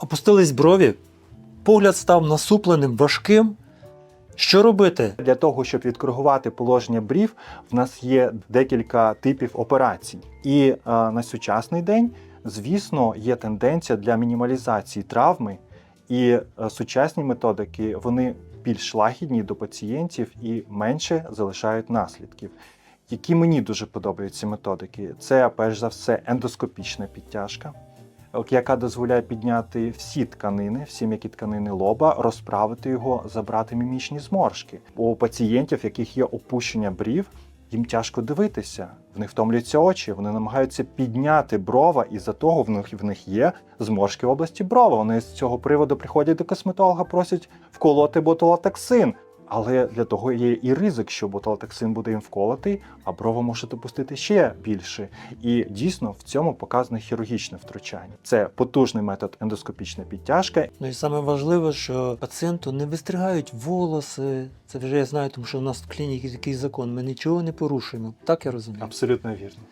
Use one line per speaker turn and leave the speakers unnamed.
Опустились брові, погляд став насупленим, важким. Що робити?
Для того, щоб відкоригувати положення брів, в нас є декілька типів операцій. І е, на сучасний день, звісно, є тенденція для мінімалізації травми, і е, сучасні методики вони більш лагідні до пацієнтів і менше залишають наслідків. Які мені дуже подобаються методики, це перш за все ендоскопічна підтяжка, яка дозволяє підняти всі тканини, всі м'які тканини лоба, розправити його, забрати мімічні зморшки. У пацієнтів, в яких є опущення брів, їм тяжко дивитися. В них втомлюються очі, вони намагаються підняти брова, і за того в них в них є зморшки в області брова. Вони з цього приводу приходять до косметолога, просять вколоти ботулотоксин. Але для того є і ризик, що ботулотоксин буде їм вколотий, а брова може допустити ще більше. І дійсно в цьому показане хірургічне втручання. Це потужний метод ендоскопічна підтяжка,
Ну і саме важливе, що пацієнту не вистригають волоси. Це вже я знаю, тому що у нас в клініці такий закон. Ми нічого не порушуємо. Так я розумію.
Абсолютно вірно.